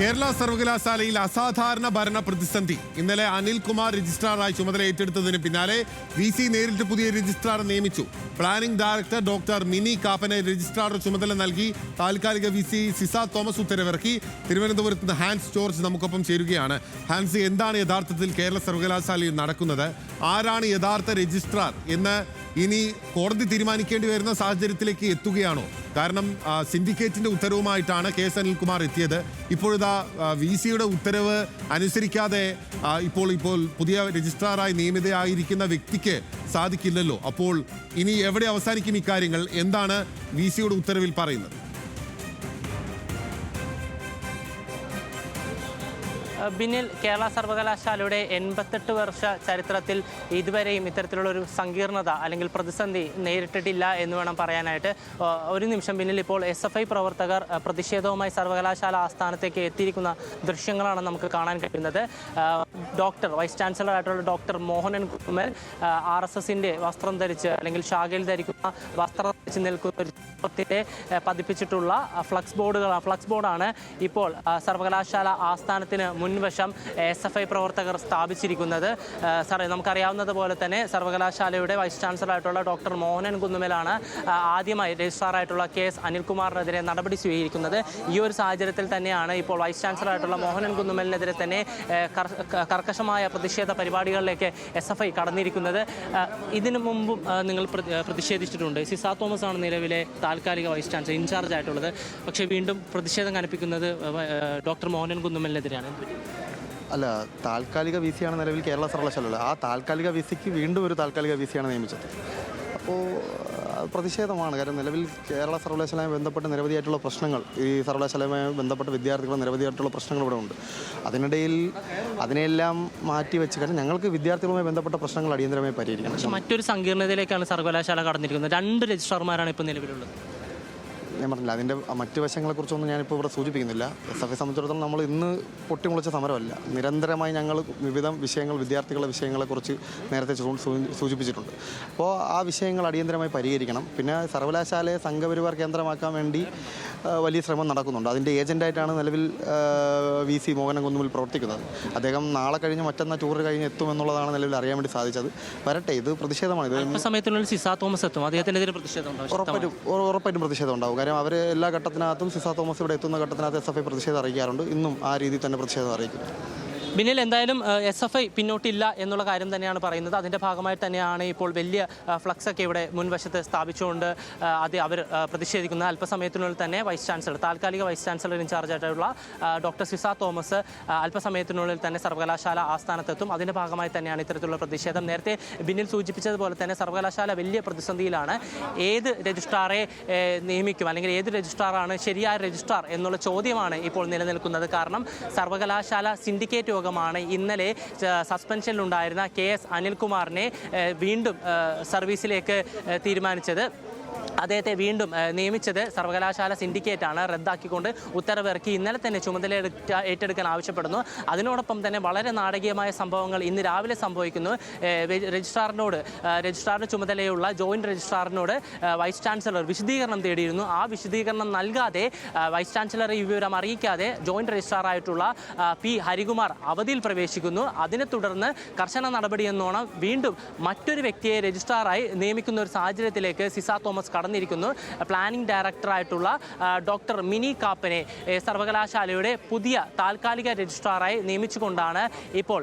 കേരള സർവകലാശാലയിൽ അസാധാരണ ഭരണ പ്രതിസന്ധി. ഇന്നലെ അനിൽകുമാർ രജിസ്ട്രാറായി ചുമതല ഏറ്റെടുത്തതിന് പിന്നാലെ വി സി നേരിട്ട് പുതിയ രജിസ്ട്രാർ നിയമിച്ചു. പ്ലാനിംഗ് ഡയറക്ടർ ഡോക്ടർ മിനി കാപ്പനെ രജിസ്ട്രാർ ചുമതല നൽകി. താൽക്കാലിക വി സി സിസ തോമസ് ഉത്തരവിറക്കി. തിരുവനന്തപുരത്ത് നിന്ന് ഹാൻസ് ജോർജ് നമുക്കൊപ്പം ചേരുകയാണ്. ഹാൻസ് എന്താണ് യഥാർത്ഥത്തിൽ കേരള സർവകലാശാലയിൽ നടക്കുന്നത്? ആരാണ് യഥാർത്ഥ രജിസ്ട്രാർ എന്ന് ഇനി കോടതി തീരുമാനിക്കേണ്ടി വരുന്ന സാഹചര്യത്തിലേക്ക് എത്തുകയാണോ? കാരണം സിൻഡിക്കേറ്റിന്റെ ഉത്തരവുമായിട്ടാണ് കെ എസ് അനിൽകുമാർ എത്തിയത്. ഇപ്പോഴിതാ വി സിയുടെ ഉത്തരവ് അനുസരിക്കാതെ ഇപ്പോൾ ഇപ്പോൾ പുതിയ രജിസ്ട്രാറായി നിയമിതയായിരിക്കുന്ന വ്യക്തിക്ക് സാധിക്കില്ലല്ലോ. അപ്പോൾ ഇനി എവിടെ അവസാനിക്കും ഇക്കാര്യങ്ങൾ? എന്താണ് വി സിയുടെ ഉത്തരവിൽ പറയുന്നത്? ബിന്നിൽ കേരള സർവകലാശാലയുടെ എൺപത്തെട്ട് വർഷ ചരിത്രത്തിൽ ഇതുവരെയും ഇത്തരത്തിലുള്ള ഒരു സങ്കീർണത അല്ലെങ്കിൽ പ്രതിസന്ധി നേരിട്ടിട്ടില്ല എന്ന് വേണം പറയാനായിട്ട്. ഒരു നിമിഷം പിന്നിൽ ഇപ്പോൾ എസ് എഫ് ഐ പ്രവർത്തകർ പ്രതിഷേധവുമായി സർവകലാശാല ആസ്ഥാനത്തേക്ക് എത്തിയിരിക്കുന്ന ദൃശ്യങ്ങളാണ് നമുക്ക് കാണാൻ കഴിയുന്നത്. ഡോക്ടർ വൈസ് ചാൻസലർ ആയിട്ടുള്ള doctor Mohanan Kumar R S എസിന്റെ വസ്ത്രം ധരിച്ച് അല്ലെങ്കിൽ ശാഖയിൽ ധരിക്കുന്ന വസ്ത്രം ധരിച്ച് നിൽക്കുന്ന ഒരു ആ, പതിപ്പിച്ചിട്ടുള്ള ഫ്ലക്സ് ബോർഡുകൾ ഫ്ലക്സ് ബോർഡാണ് ഇപ്പോൾ സർവകലാശാല ആസ്ഥാനത്തിന് മുൻവശം എസ് എഫ് ഐ പ്രവർത്തകർ സ്ഥാപിച്ചിരിക്കുന്നത്. സാറേ നമുക്കറിയാവുന്നത് പോലെ തന്നെ സർവകലാശാലയുടെ വൈസ് ചാൻസലർ ആയിട്ടുള്ള ഡോക്ടർ മോഹനൻ കുന്നുമേലാണ് ആദ്യമായി രജിസ്ട്രാറായിട്ടുള്ള കെ എസ് അനിൽകുമാറിനെതിരെ നടപടി സ്വീകരിക്കുന്നത്. ഈ ഒരു സാഹചര്യത്തിൽ തന്നെയാണ് ഇപ്പോൾ വൈസ് ചാൻസലറായിട്ടുള്ള മോഹനൻ കുന്നുമേലിനെതിരെ തന്നെ കർക്കശമായ പ്രതിഷേധ പരിപാടികളിലേക്ക് എസ് എഫ് ഐ കടന്നിരിക്കുന്നത്. ഇതിനു മുമ്പും നിങ്ങൾ പ്രതിഷേധിച്ചിട്ടുണ്ട്. സിസാ തോമസ് ആണ് നിലവിലെ താൽക്കാലിക വൈസ് ചാൻസലർ ഇൻചാർജ് ആയിട്ടുള്ളത്. പക്ഷേ വീണ്ടും പ്രതിഷേധം കനപ്പിക്കുന്നത് ഡോക്ടർ മോഹനൻ കുന്നുമലിനെതിരെയാണ്? അല്ല താൽക്കാലിക വി സിയാണ് നിലവിൽ കേരള സർവകലാശാല ആ താൽക്കാലിക വി സിക്ക് വീണ്ടും ഒരു താൽക്കാലിക വി സിയാണ് നിയമിച്ചത്. അപ്പോൾ പ്രതിഷേധമാണ്. കാരണം നിലവിൽ കേരള സർവകലാശാലയുമായി ബന്ധപ്പെട്ട് നിരവധിയായിട്ടുള്ള പ്രശ്നങ്ങൾ ഈ സർവകലാശാലയുമായി ബന്ധപ്പെട്ട വിദ്യാർത്ഥികൾ നിരവധിയായിട്ടുള്ള പ്രശ്നങ്ങൾ ഇവിടെ ഉണ്ട്. അതിനിടയിൽ അതിനെല്ലാം മാറ്റി വെച്ച് കാരണം ഞങ്ങൾക്ക് വിദ്യാർത്ഥികളുമായി ബന്ധപ്പെട്ട പ്രശ്നങ്ങൾ അടിയന്തരമായി പരിഹരിക്കണം. പക്ഷേ മറ്റൊരു സങ്കീർണതയിലേക്കാണ് സർവകലാശാല കടന്നിരിക്കുന്നത്. രണ്ട് രജിസ്ട്രാർമാരാണ് ഇപ്പോൾ നിലവിലുള്ളത്. ഞാൻ പറഞ്ഞില്ല അതിന്റെ മറ്റ് വശങ്ങളെക്കുറിച്ചൊന്നും ഞാനിപ്പോൾ ഇവിടെ സൂചിപ്പിക്കുന്നില്ല. എസ് എഫ് സംബന്ധിച്ചിടത്തോളം നമ്മൾ ഇന്ന് പൊട്ടിമുളച്ച സമരമല്ല. നിരന്തരമായി ഞങ്ങൾ വിവിധ വിഷയങ്ങൾ വിദ്യാർത്ഥികളുടെ വിഷയങ്ങളെക്കുറിച്ച് നേരത്തെ സൂചിപ്പിച്ചിട്ടുണ്ട്. അപ്പോൾ ആ വിഷയങ്ങൾ അടിയന്തരമായി പരിഹരിക്കണം. പിന്നെ സർവകലാശാലയെ സംഘപരിവാർ കേന്ദ്രമാക്കാൻ വേണ്ടി വലിയ ശ്രമം നടക്കുന്നുണ്ട്. അതിന്റെ ഏജന്റായിട്ടാണ് നിലവിൽ വി സി മോഹനൻ കുന്നുമിൽ പ്രവർത്തിക്കുന്നത്. അദ്ദേഹം നാളെ കഴിഞ്ഞ് മറ്റന്നാ ടൂർ കഴിഞ്ഞ് എത്തുമെന്നുള്ളതാണ് നിലവിൽ അറിയാൻ വേണ്ടി സാധിച്ചത്. വരട്ടെ ഇത് പ്രതിഷേധമാണ്. ഇത് സമയത്തുള്ള സമയത്തിനുള്ളിൽ സിസാ തോമസ് എത്തും. അദ്ദേഹത്തിനെതിരെ പ്രതിഷേധം ഉറപ്പായിട്ടും ഉറ- ഉറപ്പായിട്ടും പ്രതിഷേധം ഉണ്ടാവും. കാര്യം അവർ എല്ലാ ഘട്ടത്തിനകത്തും സിസാ തോമസ് ഇവിടെ എത്തുന്ന ഘട്ടത്തിനകത്ത് എസ് എഫ് ഐ പ്രതിഷേധം അറിയിക്കാറുണ്ട്. ഇന്നും ആ രീതിയിൽ തന്നെ പ്രതിഷേധം അറിയിക്കും. ബിന്നിൽ എന്തായാലും എസ് എഫ് ഐ പിന്നോട്ടില്ല എന്നുള്ള കാര്യം തന്നെയാണ് പറയുന്നത്. അതിന്റെ ഭാഗമായി തന്നെയാണ് ഇപ്പോൾ വലിയ ഫ്ലക്സ് ഒക്കെ ഇവിടെ മുൻവശത്ത് സ്ഥാപിച്ചുകൊണ്ട് അത് അവർ പ്രതിഷേധിക്കുന്ന അല്പസമയത്തിനുള്ളിൽ തന്നെ വൈസ് ചാൻസലർ താൽക്കാലിക വൈസ് ചാൻസലർ ഇൻചാർജ് ആയിട്ടുള്ള ഡോക്ടർ സിസ തോമസ് അല്പസമയത്തിനുള്ളിൽ തന്നെ സർവകലാശാല ആസ്ഥാനത്തെത്തും. അതിന്റെ ഭാഗമായി തന്നെയാണ് ഇത്തരത്തിലുള്ള പ്രതിഷേധം. നേരത്തെ ബിന്നിൽ സൂചിപ്പിച്ചതുപോലെ തന്നെ സർവകലാശാല വലിയ പ്രതിസന്ധിയിലാണ്. ഏത് രജിസ്ട്രാറെ നിയമിക്കും? അല്ലെങ്കിൽ ഏത് രജിസ്ട്രാറാണ് ശരിയായ രജിസ്ട്രാർ എന്നുള്ള ചോദ്യമാണ് ഇപ്പോൾ നിലനിൽക്കുന്നത്. കാരണം സർവകലാശാല സിൻഡിക്കേറ്റ് യോഗമാണ് ഇന്നലെ സസ്പെൻഷനിലുണ്ടായിരുന്ന കെ എസ് അനിൽകുമാറിനെ വീണ്ടും സർവീസിലേക്ക് തീരുമാനിച്ചത്. അദ്ദേഹത്തെ വീണ്ടും നിയമിച്ചത് സർവകലാശാല സിൻഡിക്കേറ്റാണ് റദ്ദാക്കിക്കൊണ്ട് ഉത്തരവിറക്കി ഇന്നലെ തന്നെ ചുമതല ഏറ്റെടുക്കാൻ ആവശ്യപ്പെടുന്നു. അതിനോടൊപ്പം തന്നെ വളരെ നാടകീയമായ സംഭവങ്ങൾ ഇന്ന് രാവിലെ സംഭവിക്കുന്നു. രജിസ്ട്രാറിനോട് രജിസ്ട്രാറിന് ചുമതലയുള്ള ജോയിന്റ് രജിസ്ട്രാറിനോട് വൈസ് ചാൻസലർ വിശദീകരണം തേടിയിരുന്നു. ആ വിശദീകരണം നൽകാതെ വൈസ് ചാൻസലർ ഈ വിവരം അറിയിക്കാതെ ജോയിന്റ് രജിസ്ട്രാറായിട്ടുള്ള പി ഹരികുമാർ അവധിയിൽ പ്രവേശിക്കുന്നു. അതിനെ തുടർന്ന് കർശന നടപടിയെന്നോണം വീണ്ടും മറ്റൊരു വ്യക്തിയെ രജിസ്ട്രാറായി നിയമിക്കുന്ന ഒരു സാഹചര്യത്തിലേക്ക് സിസ തോമസ് കടന്നിരിക്കുന്നു പ്ലാനിംഗ് ഡയറക്ടറായിട്ടുള്ള ഡോക്ടർ മിനി കാപ്പനെ സർവകലാശാലയുടെ പുതിയ താൽക്കാലിക രജിസ്ട്രാറായി നിയമിച്ചുകൊണ്ടാണ് ഇപ്പോൾ